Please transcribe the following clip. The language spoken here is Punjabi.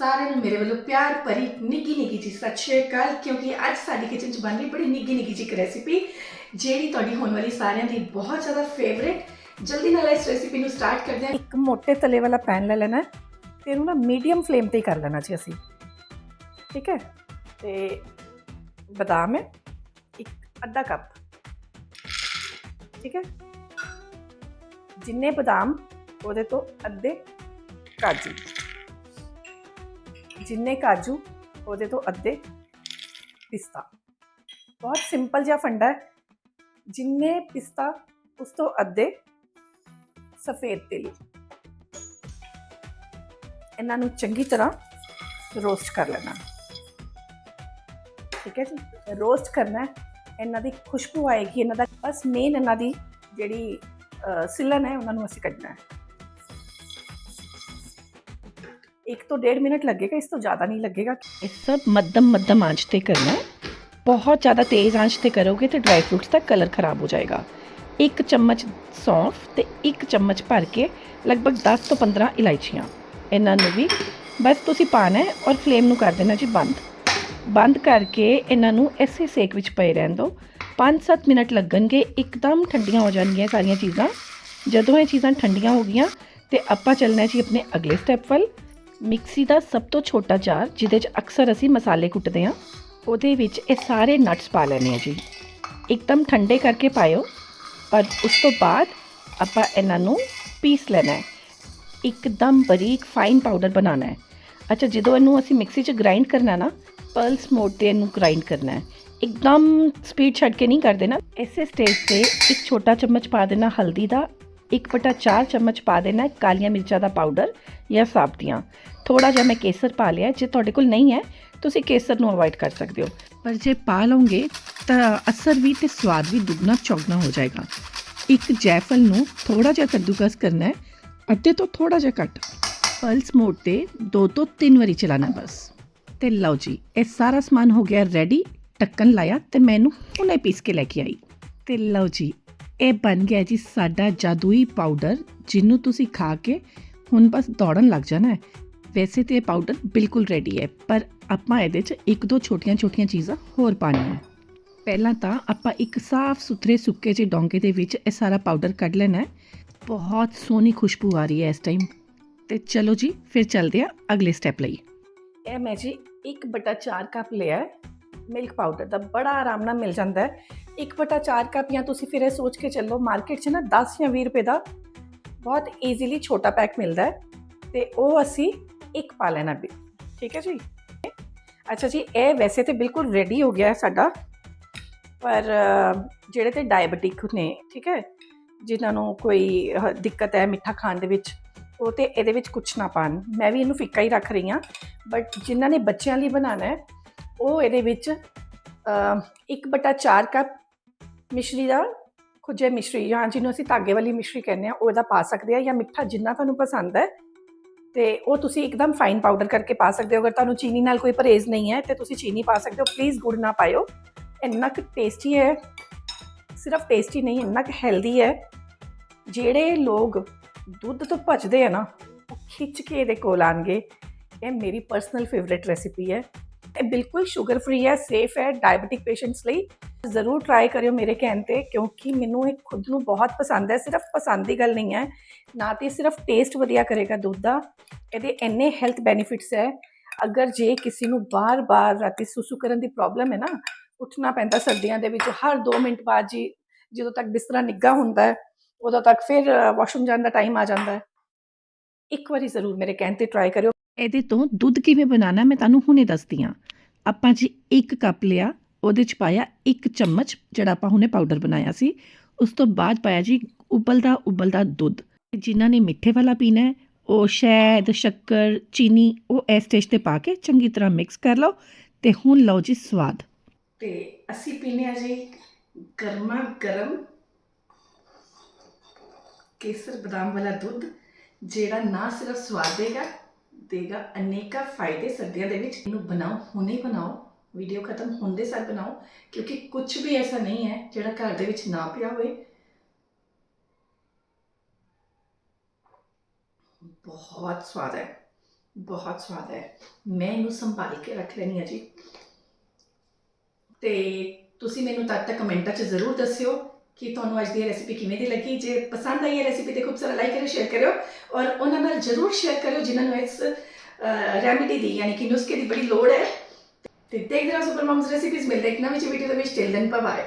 ਸਾਰਿਆਂ ਨੂੰ ਮੇਰੇ ਵੱਲੋਂ ਪਿਆਰ ਭਰੀ ਨਿੱਕੀ ਨਿੱਕੀ ਜੀ ਸਤਿ ਸ਼੍ਰੀ ਅਕਾਲ, ਕਿਉਂਕਿ ਅੱਜ ਸਾਡੀ ਕਿਚਨ 'ਚ ਬਣ ਰਹੀ ਬੜੀ ਨਿੱਕੀ ਨਿੱਕੀ ਜੀ ਇੱਕ ਰੈਸਿਪੀ ਜਿਹੜੀ ਤੁਹਾਡੀ ਹੋਣ ਵਾਲੀ ਸਾਰਿਆਂ ਦੀ ਬਹੁਤ ਜ਼ਿਆਦਾ ਫੇਵਰੇਟ ਜਲਦੀ ਨਾਲ ਇਸ ਰੈਸਿਪੀ ਨੂੰ ਸਟਾਰਟ ਕਰਦੇ ਹਾਂ। ਇੱਕ ਮੋٹے ਤਲੇ ਵਾਲਾ ਪੈਨ ਲੈ ਲੈਣਾ ਹੈ ਤੇ ਇਹਨੂੰ ਨਾ ਮੀਡੀਅਮ ਫਲੇਮ ਤੇ ਹੀ ਕਰ ਲੈਣਾ ਜੀ ਅਸੀਂ। ਠੀਕ ਹੈ? ਤੇ ਬਦਾਮ ਹੈ, ਇੱਕ ਅੱਧਾ ਕੱਪ। ਠੀਕ ਹੈ? ਜਿੰਨੇ ਬਦਾਮ, ਉਹਦੇ ਤੋਂ ਅੱਧੇ ਕਾਜੂ। ਜਿੰਨੇ ਕਾਜੂ, ਉਹਦੇ ਤੋਂ ਅੱਧੇ ਪਿਸਤਾ। ਬਹੁਤ ਸਿੰਪਲ ਜਿਹਾ ਫੰਡਾ ਹੈ। ਜਿੰਨੇ ਪਿਸਤਾ, ਉਸ ਤੋਂ ਅੱਧੇ ਸਫੇਦ ਤਿਲ। ਇਹਨਾਂ ਨੂੰ ਚੰਗੀ ਤਰ੍ਹਾਂ ਰੋਸਟ ਕਰ ਲੈਣਾ। ਠੀਕ ਹੈ ਜੀ? ਰੋਸਟ ਕਰਨਾ ਇਹਨਾਂ ਦੀ ਖੁਸ਼ਬੂ ਆਏਗੀ, ਇਹਨਾਂ ਦਾ ਬਸ ਮੇਨ ਇਹਨਾਂ ਦੀ ਜਿਹੜੀ ਸਿਲਨ ਹੈ, ਉਹਨਾਂ ਨੂੰ ਅਸੀਂ ਕੱਢਣਾ ਹੈ। ਇੱਕ ਤੋਂ ਡੇਢ ਮਿੰਟ ਲੱਗੇਗਾ, ਇਸ ਤੋਂ ਜ਼ਿਆਦਾ ਨਹੀਂ ਲੱਗੇਗਾ। ਇਹ ਸਭ ਮੱਧਮ ਮੱਧਮ ਆਂਚ ਤੇ ਕਰਨਾ ਹੈ। ਬਹੁਤ ਜ਼ਿਆਦਾ ਤੇਜ਼ ਆਂਚ ਤੇ ਕਰੋਗੇ ਤੇ ਡਰਾਈ ਫਰੂਟਸ ਦਾ ਕਲਰ ਖਰਾਬ ਹੋ ਜਾਏਗਾ। ਇੱਕ ਚਮਚ ਸੌਂਫ ਤੇ ਇੱਕ ਚਮਚ ਭਰ ਕੇ ਲਗਭਗ 10 ਤੋਂ 15 ਇਲਾਇਚੀਆਂ। ਇਹਨਾਂ ਨੂੰ ਵੀ ਬਸ ਤੁਸੀਂ ਪਾਣਾ ਹੈ ਔਰ ਫਲੇਮ ਨੂੰ ਕਰ ਦੇਣਾ ਜੀ ਬੰਦ। ਬੰਦ ਕਰਕੇ ਇਹਨਾਂ ਨੂੰ ਐਸੇ ਸੇਕ ਵਿੱਚ ਪਏ ਰਹਿਣ ਦਿਓ। 5-7 ਮਿੰਟ ਲੱਗਣਗੇ, ਇੱਕਦਮ ਠੰਡੀਆਂ ਹੋ ਜਾਣਗੀਆਂ ਸਾਰੀਆਂ ਚੀਜ਼ਾਂ। ਜਦੋਂ ਇਹ ਚੀਜ਼ਾਂ ਠੰਡੀਆਂ ਹੋ ਗਈਆਂ ਤੇ ਆਪਾਂ ਚੱਲਣਾ ਜੀ ਆਪਣੇ ਅਗਲੇ ਸਟੈਪ ਵੱਲ। ਮਿਕਸੀ ਦਾ ਸਭ ਤੋਂ ਛੋਟਾ ਜਾਰ, ਜਿਹਦੇ 'ਚ ਅਕਸਰ ਅਸੀਂ ਮਸਾਲੇ ਕੁੱਟਦੇ ਹਾਂ, ਉਹਦੇ ਵਿੱਚ ਇਹ ਸਾਰੇ ਨਟਸ ਪਾ ਲੈਣੇ ਆ ਜੀ। ਇੱਕਦਮ ਠੰਡੇ ਕਰਕੇ ਪਾਇਓ ਔਰ ਉਸ ਤੋਂ ਬਾਅਦ ਆਪਾਂ ਇਹਨਾਂ ਨੂੰ ਪੀਸ ਲੈਣਾ ਹੈ। ਇੱਕਦਮ ਬਰੀਕ ਫਾਈਨ ਪਾਊਡਰ ਬਣਾਉਣਾ ਹੈ। ਅੱਛਾ, ਜਦੋਂ ਇਹਨੂੰ ਅਸੀਂ ਮਿਕਸੀ 'ਚ ਗ੍ਰਾਈਂਡ ਕਰਨਾ ਨਾ ਪਲਸ ਮੋਡ ਤੇ ਇਹਨੂੰ ਗ੍ਰਾਈਂਡ ਕਰਨਾ ਹੈ। ਇੱਕਦਮ ਸਪੀਡ ਛੱਡ ਕੇ ਨਹੀਂ ਕਰ ਦੇਣਾ ਇਸੇ ਸਟੇਜ ਤੇ ਇੱਕ ਛੋਟਾ ਚਮਚ ਪਾ ਦੇਣਾ ਹਲਦੀ ਦਾ ਇੱਕ ਬਟਾ ਚਾਰ ਚਮਚ ਪਾ ਦੇਣਾ ਕਾਲੀਆਂ ਮਿਰਚਾਂ ਦਾ ਪਾਊਡਰ ਜਾਂ ਸਾਬਤੀਆਂ ਥੋੜਾ ਜਿਹਾ ਮੈਂ ਕੇਸਰ ਪਾ ਲਿਆ ਜੇ ਤੁਹਾਡੇ ਕੋਲ ਨਹੀਂ ਹੈ, ਤੁਸੀਂ ਕੇਸਰ ਨੂੰ ਅਵੋਇਡ ਕਰ ਸਕਦੇ ਹੋ। ਪਰ ਜੇ ਪਾ ਲਓਗੇ, ਤਾਂ ਅਸਰ ਵੀ ਤੇ ਸਵਾਦ ਵੀ ਦੁੱਗਣਾ ਚੌਗਣਾ ਹੋ ਜਾਏਗਾ। ਇੱਕ ਜੈਫਲ ਨੂੰ ਥੋੜਾ ਜਿਹਾ ਕੱਦੂਕਸ ਕਰਨਾ ਹੈ, ਅੱਧੇ ਤੋਂ ਥੋੜਾ ਜਿਹਾ ਘੱਟ। ਪਲਸ ਮੋਡ ਤੇ ਦੋ ਤੋਂ ਤਿੰਨ ਵਾਰੀ ਚਲਾਣਾ ਬਸ। ਤੇ ਲਓ ਜੀ, ਇਹ ਸਾਰਾ ਸਮਾਨ ਹੋ ਗਿਆ ਰੈਡੀ ਢੱਕਣ ਲਾਇਆ ਤੇ ਮੈਂ ਇਹਨੂੰ ਹੁਣੇ ਪੀਸ ਕੇ ਲੈ ਕੇ ਆਈ। ਤੇ ਲਓ ਜੀ ਇਹ ਬਣ ਗਿਆ ਜੀ ਸਾਡਾ ਜਾਦੂਈ ਪਾਊਡਰ ਜਿਹਨੂੰ ਤੁਸੀਂ ਖਾ ਕੇ ਹੁਣ ਬਸ ਦੌੜਨ ਲੱਗ ਜਾਣਾ ਹੈ। ਵੈਸੇ ਤੇ ਇਹ ਪਾਊਡਰ ਬਿਲਕੁਲ ਰੈਡੀ ਹੈ, ਪਰ ਆਪਾਂ ਇਹਦੇ 'ਚ ਇੱਕ ਦੋ ਛੋਟੀਆਂ-ਛੋਟੀਆਂ ਚੀਜ਼ਾਂ ਹੋਰ ਪਾਉਣੀਆਂ ਹੈ। ਪਹਿਲਾਂ ਤਾਂ ਆਪਾਂ ਇੱਕ ਸਾਫ਼ ਸੁਥਰੇ ਸੁੱਕੇ ਜਿਹੇ ਡੋਂਗੇ ਦੇ ਵਿੱਚ ਇਹ ਸਾਰਾ ਪਾਊਡਰ ਕੱਢ ਲੈਣਾ ਬਹੁਤ ਸੋਹਣੀ ਖੁਸ਼ਬੂ ਆ ਰਹੀ ਹੈ ਇਸ ਟਾਈਮ ਤੇ ਚਲੋ ਜੀ, ਫਿਰ ਚੱਲਦੇ ਆ ਅਗਲੇ ਸਟੈਪ ਲਈ। ਇਹ ਮੈਂ ਜੀ ਇੱਕ ਬਟਾ 4 ਕੱਪ ਲਿਆ ਮਿਲਕ ਪਾਊਡਰ ਦਾ ਬੜਾ ਆਰਾਮ ਨਾਲ ਮਿਲ ਜਾਂਦਾ ਹੈ। ਇੱਕ ਬਟਾ 4 ਕੱਪ ਜਾਂ ਤੁਸੀਂ ਫਿਰ ਇਹ ਸੋਚ ਕੇ ਚੱਲੋ ਮਾਰਕੀਟ 'ਚ ਨਾ 10 ਜਾਂ 20 ਰੁਪਏ ਦਾ ਬਹੁਤ ਈਜ਼ੀਲੀ ਛੋਟਾ ਪੈਕ ਮਿਲਦਾ ਹੈ ਤੇ ਉਹ ਅਸੀਂ ਇੱਕ ਪਾ ਲੈਣਾ ਵੀ ਠੀਕ ਹੈ ਜੀ? ਅੱਛਾ ਜੀ, ਇਹ ਵੈਸੇ ਤੇ ਬਿਲਕੁਲ ਰੈਡੀ ਹੋ ਗਿਆ ਸਾਡਾ, ਪਰ ਜਿਹੜੇ ਤੇ ਡਾਇਬੀਟਿਕ ਨੇ, ਠੀਕ ਹੈ, ਜਿਨ੍ਹਾਂ ਨੂੰ ਕੋਈ ਦਿੱਕਤ ਹੈ ਮਿੱਠਾ ਖਾਣ ਦੇ ਵਿੱਚ, ਉਹ ਤੇ ਇਹਦੇ ਵਿੱਚ ਕੁਛ ਨਾ ਪਾਣ ਮੈਂ ਵੀ ਇਹਨੂੰ ਫਿੱਕਾ ਹੀ ਰੱਖ ਰਹੀ ਹਾਂ ਬਟ ਜਿਨ੍ਹਾਂ ਨੇ ਬੱਚਿਆਂ ਲਈ ਬਣਾਉਣਾ ਹੈ ਉਹ ਇਹਦੇ ਵਿੱਚ ਅ, ਇੱਕ ਬਟਾ 4 ਕੱਪ ਮਿਸ਼ਰੀ ਦਾ ਖੁੱਜੇ ਮਿਸ਼ਰੀ ਜਾਂ ਜਿਹਨੂੰ ਅਸੀਂ ਧਾਗੇ ਵਾਲੀ ਮਿਸ਼ਰੀ ਕਹਿੰਦੇ ਆ ਉਹਦਾ ਪਾ ਸਕਦੇ ਆ ਜਾਂ ਮਿੱਠਾ ਜਿੰਨਾ ਤੁਹਾਨੂੰ ਪਸੰਦ ਹੈ। ਤੇ ਉਹ ਤੁਸੀਂ ਇੱਕਦਮ ਫਾਈਨ ਪਾਊਡਰ ਕਰਕੇ ਪਾ ਸਕਦੇ ਹੋ। ਅਗਰ ਤੁਹਾਨੂੰ ਚੀਨੀ ਨਾਲ ਕੋਈ ਪਰਹੇਜ਼ ਨਹੀਂ ਹੈ ਤੇ ਤੁਸੀਂ ਚੀਨੀ ਪਾ ਸਕਦੇ ਹੋ। ਪਲੀਜ਼ ਗੁੜ ਨਾ ਪਾਇਓ। ਇੰਨਾ ਕੁ ਟੇਸਟੀ ਹੈ। ਸਿਰਫ ਟੇਸਟੀ ਨਹੀਂ ਇੰਨਾ ਕੁ ਹੈਲਦੀ ਹੈ। ਜਿਹੜੇ ਲੋਕ ਦੁੱਧ ਤੋਂ ਭੱਜਦੇ ਆ ਨਾ ਉਹ ਖਿੱਚ ਕੇ ਇਹਦੇ ਕੋਲ ਆਣਗੇ ਇਹ ਮੇਰੀ ਪਰਸਨਲ ਫੇਵਰਿਟ ਰੈਸਿਪੀ ਹੈ। ਇਹ ਬਿਲਕੁਲ ਸ਼ੂਗਰ ਫ੍ਰੀ ਹੈ ਸੇਫ ਹੈ ਡਾਇਬੀਟਿਕ ਪੇਸ਼ੈਂਟਸ ਲਈ। ਜ਼ਰੂਰ ਟਰਾਈ ਕਰਿਓ ਮੇਰੇ ਕਹਿਣ ਤੇ, ਕਿਉਂਕਿ ਮੈਨੂੰ ਇਹ ਖੁਦ ਨੂੰ ਬਹੁਤ ਪਸੰਦ ਹੈ। ਸਿਰਫ ਪਸੰਦ ਦੀ ਗੱਲ ਨਹੀਂ ਹੈ, ਨਾ ਤੇ ਸਿਰਫ ਟੇਸਟ ਵਧੀਆ ਕਰੇਗਾ ਦੁੱਧ ਦਾ। ਇਹਦੇ ਇੰਨੇ ਹੈਲਥ ਬੈਨੀਫਿਟਸ ਹੈ। ਅਗਰ ਜੇ ਕਿਸੇ ਨੂੰ ਬਾਰ-ਬਾਰ ਰਾਤੀ ਸੁਸੂ ਕਰਨ ਦੀ ਪ੍ਰੋਬਲਮ ਹੈ ਨਾ, ਉੱਠਣਾ ਪੈਂਦਾ ਸਰਦੀਆਂ ਦੇ ਵਿੱਚ, ਹਰ 2 ਮਿੰਟ ਬਾਅਦ ਜੀ ਜਦੋਂ ਤੱਕ ਬਿਸਤਰਾ ਨਿੱਘਾ ਹੁੰਦਾ ਹੈ, ਉਦੋਂ ਤੱਕ ਫਿਰ ਵਾਸ਼ਰੂਮ ਜਾਣ ਦਾ ਟਾਈਮ ਆ ਜਾਂਦਾ ਹੈ। ਇੱਕ ਵਾਰੀ ਜ਼ਰੂਰ ਮੇਰੇ ਕਹਿਣ ਤੇ ਟਰਾਈ ਕਰਿਓ। ਇਹਦੇ ਤੋਂ ਦੁੱਧ ਕਿਵੇਂ ਬਣਾਉਣਾ ਮੈਂ ਤੁਹਾਨੂੰ ਹੁਣੇ ਦੱਸਦੀ ਹਾਂ। ਆਪਾਂ ਜੀ ਇੱਕ ਕੱਪ ਲਿਆ, ਉਹਦੇ ਚ ਪਾਇਆ ਇੱਕ ਚਮਚ ਜਿਹੜਾ ਆਪਾਂ ਹੁਣੇ ਪਾਊਡਰ ਬਣਾਇਆ ਸੀ। ਉਸ ਤੋਂ ਬਾਅਦ ਪਾਇਆ ਜੀ ਉਬਲਦਾ ਉਬਲਦਾ ਦੁੱਧ। ਜਿਨ੍ਹਾਂ ਨੇ ਮਿੱਠੇ ਵਾਲਾ ਪੀਣਾ ਹੈ, ਉਹ ਸ਼ਹਿਦ, ਸ਼ੱਕਰ, ਚੀਨੀ, ਉਹ ਇਸ ਸਟੇਜ ਤੇ ਪਾ ਕੇ ਚੰਗੀ ਤਰ੍ਹਾਂ ਮਿਕਸ ਕਰ ਲਓ ਤੇ ਹੁਣ ਲਓ ਜੀ ਸਵਾਦ। ਤੇ ਅਸੀਂ ਪੀਨੇ ਆ ਜੀ ਗਰਮਾ ਗਰਮ ਕੇਸਰ ਬਦਾਮ ਵਾਲਾ ਦੁੱਧ, ਜਿਹੜਾ ਨਾ ਸਿਰਫ ਸਵਾਦ ਦੇਗਾ ਦੇਗਾ ਅਨੇਕਾਂ ਫਾਇਦੇ ਸਰਦੀਆਂ ਦੇ ਵਿੱਚ। ਇਹਨੂੰ ਬਣਾਓ, ਹੁਣੇ ਬਣਾਓ ਵੀਡੀਓ ਖਤਮ ਹੁੰਦੇ ਸਾਰ ਬਣਾਓ, ਕਿਉਂਕਿ ਕੁਝ ਵੀ ਐਸਾ ਨਹੀਂ ਹੈ ਜਿਹੜਾ ਘਰ ਦੇ ਵਿੱਚ ਨਾ ਪਿਆ ਹੋਵੇ। ਬਹੁਤ ਸਵਾਦ ਹੈ, ਬਹੁਤ ਸਵਾਦ ਹੈ। ਮੈਂ ਇਹਨੂੰ ਸੰਭਾਲ ਕੇ ਰੱਖ ਲੈਣੀ ਆ ਜੀ। ਤੇ ਤੁਸੀਂ ਮੈਨੂੰ ਤਦ ਤੱਕ ਕਮੈਂਟਾਂ 'ਚ ਜ਼ਰੂਰ ਦੱਸਿਓ ਕਿ ਤੁਹਾਨੂੰ ਅੱਜ ਦੀ ਰੈਸਿਪੀ ਕਿਵੇਂ ਦੀ ਲੱਗੀ ਜੇ ਪਸੰਦ ਆਈ ਹੈ ਰੈਸਿਪੀ ਤੇ ਖੂਬ ਸਾਰਾ ਲਾਈਕ ਕਰਿਓ ਸ਼ੇਅਰ ਕਰਿਓ ਔਰ ਉਹਨਾਂ ਨਾਲ ਜ਼ਰੂਰ ਸ਼ੇਅਰ ਕਰਿਓ ਜਿਨ੍ਹਾਂ ਨੂੰ ਇਸ ਰੈਮੇਡੀ ਦੀ ਯਾਨੀ ਕਿ ਨੁਸਖੇ ਦੀ ਬੜੀ ਲੋੜ ਹੈ ਤੇ ਦੇਖਦੇ ਰਹੋ ਸੁਪਰ ਮਮਸ ਰੈਸਿਪੀਜ਼ ਮਿਲਦੇ ਇੱਕ ਨਵੀਂ ਵੀਡੀਓ ਦੇ ਵਿੱਚ ਟਿਲ ਦੈਨ ਬਾਏ